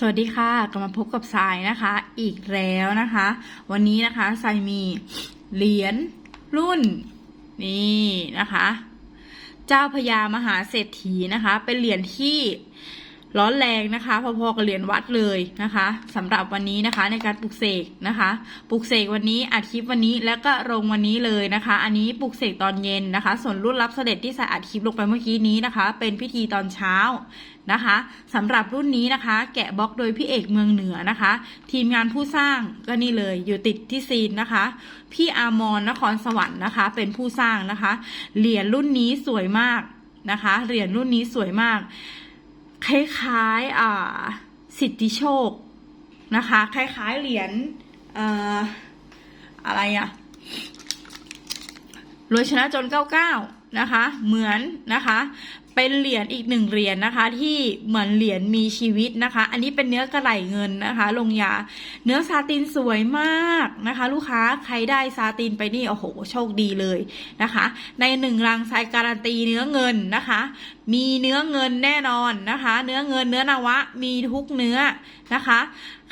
สวัสดีค่ะกลับมาพบกับทรายนะคะ อีกแล้วนะคะ วันนี้นะคะทรายมีเหรียญรุ่นนี่นะคะ เจ้าพญามหาเศรษฐีนะคะ เป็นเหรียญที่ ร้อนแรงนะคะ พอๆกับเหรียญวัดเลยนะคะสำหรับวันนี้นะคะในการปลุกเสกนะคะปลุกเสกวันนี้อัดคลิปวันนี้แล้วก็ลงวันนี้เลยนะคะ อันนี้ปลุกเสกตอนเย็นนะคะ ส่วนรุ่นรับเสด็จที่ใสายอัดคลิปลงไปเมื่อกี้นี้นะคะ เป็นพิธีตอนเช้านะคะสำหรับรุ่นนี้นะคะ แกะบล็อกโดยพี่เอกเมืองเหนือนะคะ ทีมงานผู้สร้างก็นี่เลยอยู่ติดที่ซีนนะคะ พี่อามอนนครสวรรค์นะคะ เป็นผู้สร้างนะคะ เหรียญรุ่นนี้สวยมากนะคะ เหรียญรุ่นนี้สวยมาก คล้ายๆอ่าสิทธิโชคนะคะ คล้ายๆเหรียญอ่ออะไรอะรวยชนะจน 99 นะคะ เหมือนนะคะ เป็นเหรียญอีกหนึ่งเหรียญนะคะ ที่เหมือนเหรียญมีชีวิตนะคะ อันนี้เป็นเนื้อกระไหลเงินนะคะ ลงยา เนื้อซาตินสวยมากนะคะ ลูกค้าใครได้ซาตินไปนี่โอ้โหโชคดีเลยนะคะ ในหนึ่งรังทรายการันตีเนื้อเงินนะคะ มีเนื้อเงินแน่นอนนะคะ เนื้อเงินเนื้อนวะมีทุกเนื้อนะคะ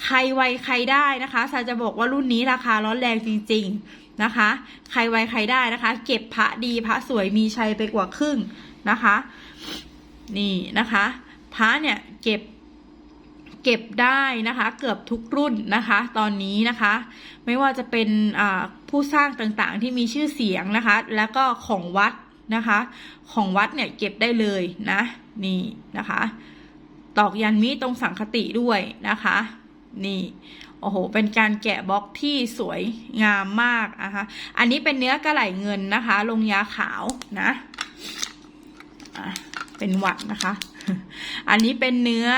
ใครไวใครได้นะคะทราจะบอกว่ารุ่นนี้ราคาร้อนแรงจริง ๆนะคะ ใครไวใครได้นะคะ เก็บพระดีพระสวยมีชัยไปกว่าครึ่งนะคะ นี่นะคะพระเนี่ยเก็บเก็บได้นะคะเกือบทุกรุ่นนะคะ ตอนนี้นะคะ ไม่ว่าจะเป็นผู้สร้างต่างๆที่มีชื่อเสียงนะคะ แล้วก็ของวัดนะคะ ของวัดเนี่ยเก็บได้เลยนะนี่นะคะ ตอกยันมีตรงสังคติด้วยนะคะ นี่โอ้โหเป็นการแกะบล็อกที่สวยงามมากนะคะอันนี้เป็นเนื้อกระไหลเงินนะคะ ลงยาขาวนะอะ เป็นหวัดนะคะ อันนี้เป็นเนื้อ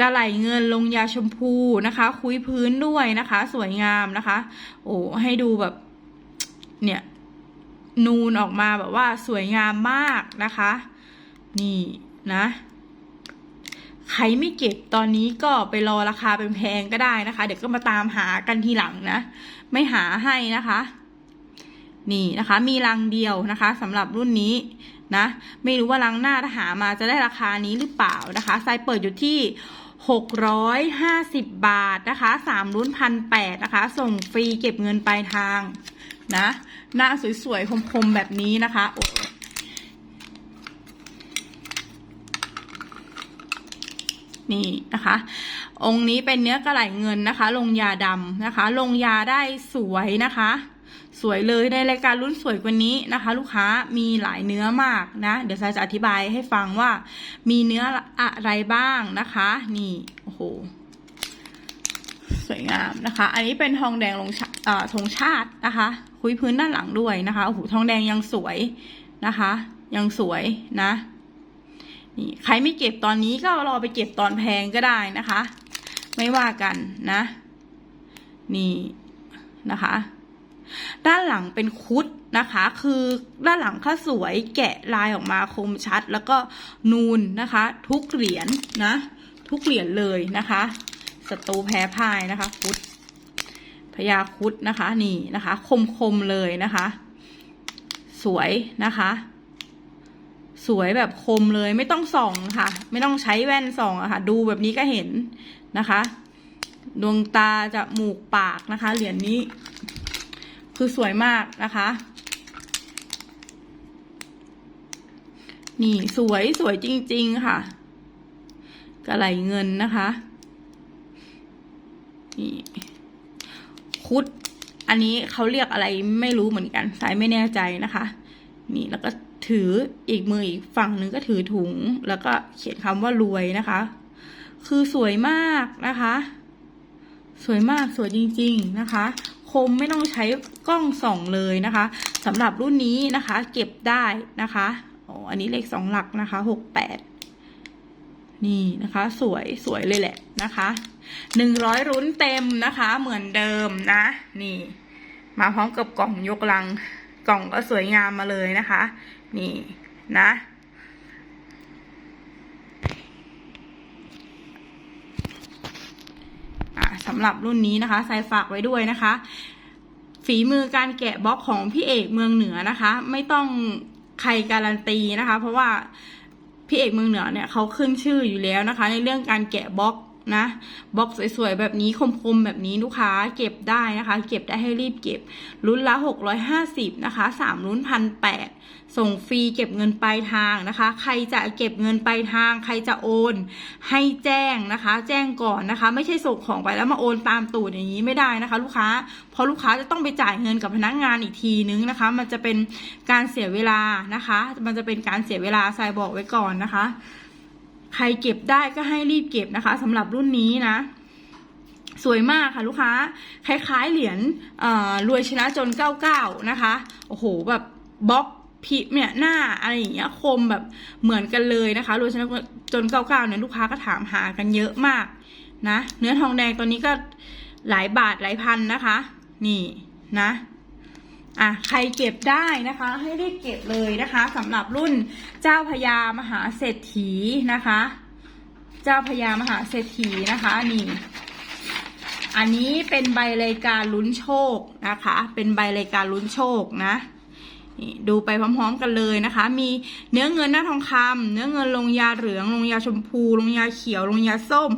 กระไหลเงินลงยาชมพูนะคะ คุยพื้นด้วยนะคะ สวยงามนะคะ โอ้ให้ดูแบบ เนี่ย นูนออกมาแบบว่าสวยงามมากนะคะ นี่นะใครไม่เก็บตอนนี้ก็ไปรอราคาเป็นแพงก็ได้นะคะ เดี๋ยวก็มาตามหากันทีหลังนะ ไม่หาให้นะคะ นี่นะคะมีรังเดียวนะคะสำหรับรุ่นนี้นะไม่รู้ว่ารังหน้าถ้าหามาจะได้ราคานี้หรือเปล่านะคะไซเปิดอยู่ที่ 650 บาทนะคะ3รุ่นพันแปดนะคะ ส่งฟรีเก็บเงินปลายทางนะหน้าสวยๆคมๆแบบนี้นะคะโอ้นี่นะคะ องค์นี้เป็นเนื้อกระไหลเงินนะคะ ลงยาดำนะคะ ลงยาได้สวยนะคะ สวยเลยในรายการรุ่นสวยกว่านี้นะคะ ลูกค้ามีหลายเนื้อมากนะ เดี๋ยวซายจะอธิบายให้ฟังว่า มีเนื้ออะไรบ้างนะคะ นี่โอ้โหสวยงามนะคะ อันนี้เป็นทองแดงลงธงชาตินะคะ คุยพื้นด้านหลังด้วยนะคะโอ้โหทองแดงยังสวยนะคะ ยังสวยนะนี่ใครไม่เก็บตอนนี้ก็รอไปเก็บตอนแพงก็ได้นะคะ ไม่ว่ากันนะ นี่นะคะ ด้านหลังเป็นคุดนะคะ คือด้านหลังข้าสวยแกะลายออกมาคมชัด แล้วก็นูนนะคะ ทุกเหรียญนะทุกเหรียญเลยนะคะศัตรูแพ้พ่ายนะคะ คุดพญาคุดนะคะ นี่นะคะ คมคมเลยนะคะ สวยนะคะ สวยแบบคมเลยไม่ต้องส่องค่ะ ไม่ต้องใช้แว่นส่องอะค่ะ ดูแบบนี้ก็เห็นนะคะ ดวงตาจะหมูกปากนะคะ เหรียญนี้ คือสวยมากนะคะ นี่สวยสวยจริง ๆ ค่ะกระไหลเงินนะคะ นี่คุด อันนี้เขาเรียกอะไรไม่รู้เหมือนกัน สายไม่แน่ใจนะคะ นี่แล้วก็ถืออีกมืออีกฝั่งหนึ่งก็ถือถุง แล้วก็เขียนคำว่ารวยนะคะ คือสวยมากนะคะ สวยมากสวยจริง ๆนะคะ คมไม่ต้องใช้กล้องส่องเลยนะคะสำหรับรุ่นนี้นะคะ เก็บได้นะคะอ๋ออันนี้เลขสองหลักนะคะหกแปดนี่นะคะ สวยสวยเลยแหละนะคะหนึ่งร้อยรุ้นเต็มนะคะ เหมือนเดิมนะ นี่ มาพร้อมกับกล่องยกลังกล่องก็สวยงามมาเลยนะคะ นี่นะ สำหรับรุ่นนี้นะคะใส่ฝากไว้ด้วยนะคะ ฝีมือการแกะบล็อกของพี่เอกเมืองเหนือนะคะ ไม่ต้องใครการันตีนะคะ เพราะว่าพี่เอกเมืองเหนือเนี่ยเขาขึ้นชื่ออยู่แล้วนะคะ ในเรื่องการแกะบล็อก นะบล็อกสวยๆ แบบนี้คมๆ แบบนี้ลูกค้าเก็บได้นะคะ เก็บได้ให้รีบเก็บลุ้นละ 650 นะคะ 3 ลุ้นพันแปดส่งฟรีเก็บเงินปลายทางนะคะ ใครจะเก็บเงินปลายทาง ใครจะโอน ให้แจ้งนะคะ แจ้งก่อนนะคะ ไม่ใช่ส่งของไปแล้วมาโอนตามตูดอย่างนี้ไม่ได้นะคะ ลูกค้าเพราะลูกค้าจะต้องไปจ่ายเงินกับพนักงานอีกทีนึงนะคะ มันจะเป็นการเสียเวลานะคะ มันจะเป็นการเสียเวลาใส่บอกไว้ก่อนนะคะ ใครเก็บได้ก็ให้รีบเก็บนะคะสำหรับรุ่นนี้นะ สวยมากค่ะลูกค้า คล้ายๆเหรียญรวยชนะจน 99 นะคะ โอ้โหแบบบล็อกพิเนี่ยหน้าอะไรอย่างเงี้ยคมแบบเหมือนกันเลยนะคะรวยชนะจน 99 เนี่ยลูกค้าก็ถามหากันเยอะมากนะ เนื้อทองแดงตัวนี้ก็หลายบาทหลายพันนะคะ นี่นะ อะใครเก็บได้นะคะ ให้รีบเก็บเลยนะคะสำหรับรุ่นเจ้าพญามหาเศรษฐีนะคะ เจ้าพญามหาเศรษฐีนะคะนี่อันนี้เป็นใบรายการลุ้นโชคนะคะ เป็นใบรายการลุ้นโชคนะนี่ดูไปพร้อม ๆ กันเลยนะคะ มีเนื้อเงินหน้าทองคำเนื้อเงินลงยาเหลือง ลงยาชมพู ลงยาเขียว ลงยาส้ม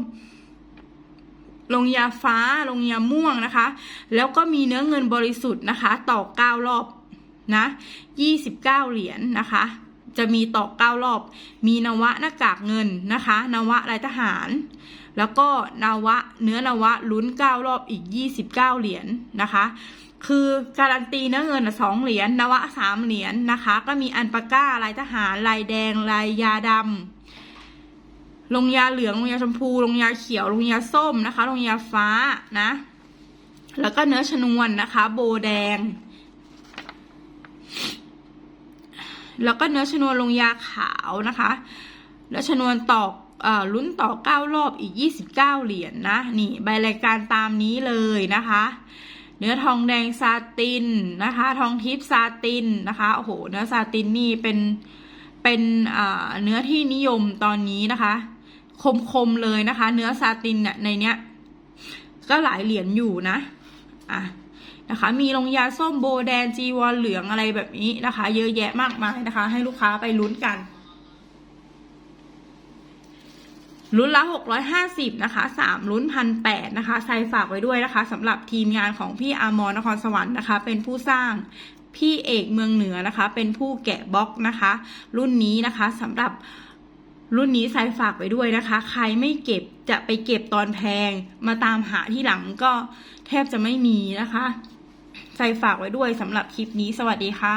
ลงยาฟ้าลงยาม่วงนะคะ แล้วก็มีเนื้อเงินบริสุทธิ์นะคะ ต่อเก้ารอบนะยี่สิบเก้าเหรียญนะคะ จะมีต่อเก้ารอบ มีนวะหน้ากากเงินนะคะ นวะลายทหาร แล้วก็นาวะเนื้อนาวะลุ้นเก้ารอบอีกยี่สิบเก้าเหรียญนะคะ คือการันตีเนื้อเงินสองเหรียญนวะสามเหรียญนะคะ ก็มีอันปาก้าลายทหารลายแดงลายยาดำ ลงยาเหลือง ลงยาชมพู ลงยาเขียว ลงยาส้มนะคะ ลงยาฟ้านะ แล้วก็เนื้อชนวนนะคะ โบแดง แล้วก็เนื้อชนวนลงยาขาวนะคะแล้วชนวนตอกอลุ้นต่อเก้ารอบอีกยี่สิบเก้าเหรียญนนะ นี่ใบรายการตามนี้เลยนะคะ เนื้อทองแดงซาตินนะคะ ทองทิพย์ซาตินนะคะ โอ้โห เนื้อซาตินนี่เป็นเป็นเนื้อที่นิยมตอนนี้นะคะ คมๆเลยนะคะ เนื้อซาตินเนี่ยในเนี้ย ก็หลายเหรียญอยู่นะ อะนะคะ มีลงยาส้มโบแดงจีวรเหลืองอะไรแบบนี้นะคะ เยอะแยะมากมายนะคะ ให้ลูกค้าไปลุ้นกันลุ้นละ 650 นะคะ 3 ลุ้นพันแนะคะ ใส่ฝากไว้ด้วยนะคะสำหรับทีมงานของพี่อามรนครสวรรค์นะคะ เป็นผู้สร้างพี่เอกเมืองเหนือนะคะ เป็นผู้แกะบล็อกนะคะ รุ่นนี้นะคะสำหรับ รุ่นนี้ใส่ฝากไว้ด้วยนะคะ ใครไม่เก็บจะไปเก็บตอนแพง มาตามหาที่หลังก็แทบจะไม่มีนะคะ ใส่ฝากไว้ด้วยสำหรับคลิปนี้สวัสดีค่ะ